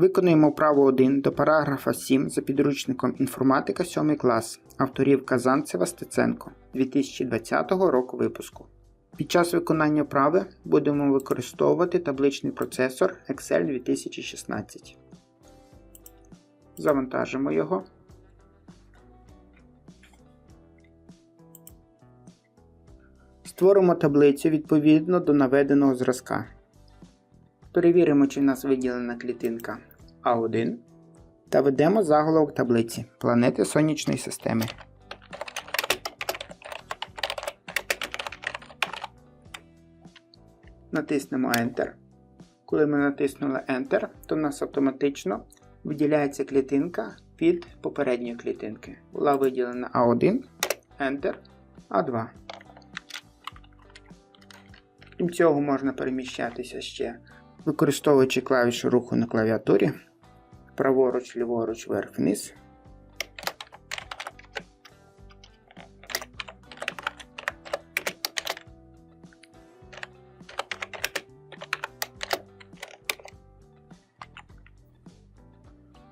Виконуємо вправу 1 до параграфа 7 за підручником інформатика 7 клас авторів Казанцева Стеценко 2020 року випуску. Під час виконання вправи будемо використовувати табличний процесор Excel 2016. Завантажимо його. Створимо таблицю відповідно до наведеного зразка. Перевіримо, чи в нас виділена клітинка А1 та введемо заголовок таблиці Планети Сонячної системи. Натиснемо Enter. Коли ми натиснули Enter, то в нас автоматично виділяється клітинка під попередньою клітинки. Була виділена А1, Enter, А2. Крім цього, можна переміщатися ще, використовуючи клавішу руху на клавіатурі, праворуч, ліворуч, вверх, вниз.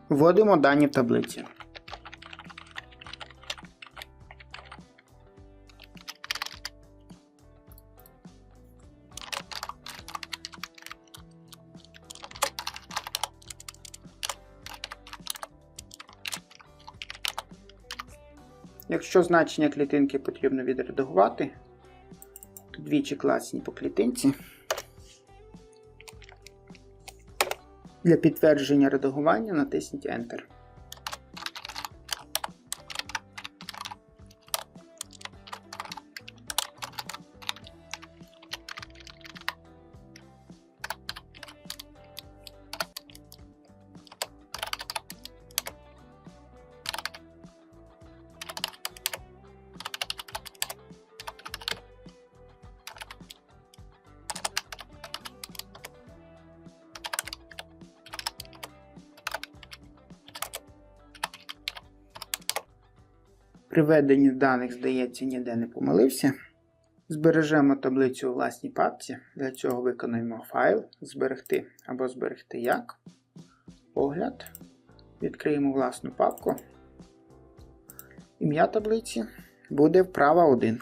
Вводимо дані в таблиці. Якщо значення клітинки потрібно відредагувати, то двічі класні по клітинці. Для підтвердження редагування натисніть Enter. При введенні даних, здається, ніде не помилився. Збережемо таблицю у власній папці. Для цього виконуємо файл, зберегти або зберегти як. Огляд. Відкриємо власну папку. Ім'я таблиці буде вправа 1.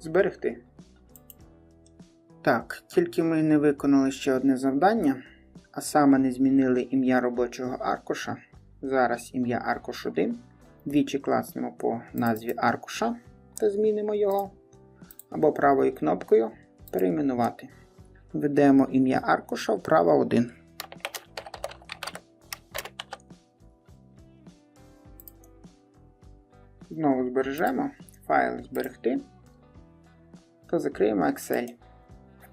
Зберегти. Так, тільки ми не виконали ще одне завдання, а саме не змінили ім'я робочого аркуша. Зараз ім'я аркуш 1. Двічі класнемо по назві аркуша та змінимо його. Або правою кнопкою перейменувати. Введемо ім'я аркуша вправа 1. Знову збережемо файл зберегти та закриємо Excel.